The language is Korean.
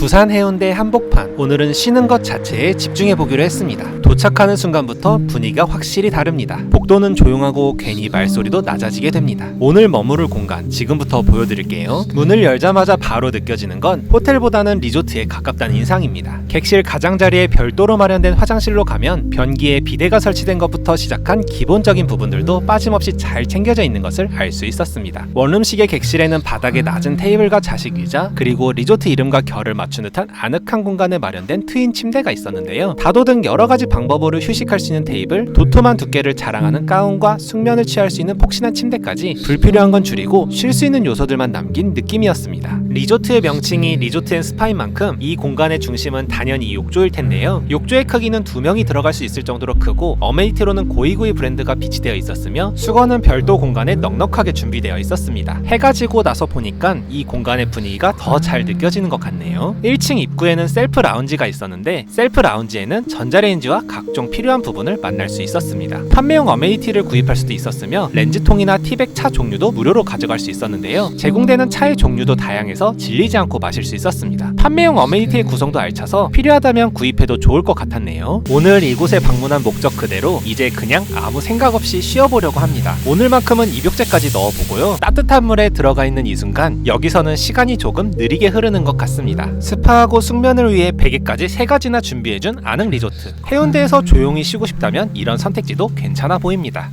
부산 해운대 한복판. 오늘은 쉬는 것 자체에 집중해 보기로 했습니다. 도착하는 순간부터 분위기가 확실히 다릅니다. 복도는 조용하고 괜히 말소리도 낮아지게 됩니다. 오늘 머무를 공간 지금부터 보여드릴게요. 문을 열자마자 바로 느껴지는 건 호텔보다는 리조트에 가깝다는 인상입니다. 객실 가장자리에 별도로 마련된 화장실로 가면 변기에 비데가 설치된 것부터 시작한 기본적인 부분들도 빠짐없이 잘 챙겨져 있는 것을 알 수 있었습니다. 원룸식의 객실에는 바닥에 낮은 테이블과 자식 의자 그리고 리조트 이름과 결을 맞춘 듯한 아늑한 공간에 마련된 트윈 침대가 있었는데요. 다도 등 여러 가지 방법 으로 휴식할 수 있는 테이블, 도톰한 두께를 자랑하는 가운과 숙면을 취할 수 있는 폭신한 침대까지 불필요한 건 줄이고 쉴 수 있는 요소들만 남긴 느낌이었습니다. 리조트의 명칭이 리조트 앤 스파인 만큼 이 공간의 중심은 단연히 욕조일 텐데요. 욕조의 크기는 두 명이 들어갈 수 있을 정도로 크고 어메니티로는 고이고이 브랜드가 비치되어 있었으며 수건은 별도 공간에 넉넉하게 준비되어 있었습니다. 해가 지고 나서 보니까 이 공간의 분위기가 더 잘 느껴지는 것 같네요. 1층 입구에는 셀프 라운지가 있었는데 셀프 라운지에는 전자레인지와 각종 필요한 부분을 만날 수 있었습니다. 판매용 어메니티를 구입할 수도 있었으며 렌즈통이나 티백 차 종류도 무료로 가져갈 수 있었는데요. 제공되는 차의 종류도 다양해서 질리지 않고 마실 수 있었습니다. 판매용 어메니티의 구성도 알차서 필요하다면 구입해도 좋을 것 같았네요. 오늘 이곳에 방문한 목적 그대로 이제 그냥 아무 생각 없이 쉬어보려고 합니다. 오늘만큼은 입욕제까지 넣어보고요. 따뜻한 물에 들어가 있는 이 순간 여기서는 시간이 조금 느리게 흐르는 것 같습니다. 스파하고 숙면을 위해 베개까지 세 가지나 준비해준 아능 리조트. 해운대에서 조용히 쉬고 싶다면 이런 선택지도 괜찮아 보입니다.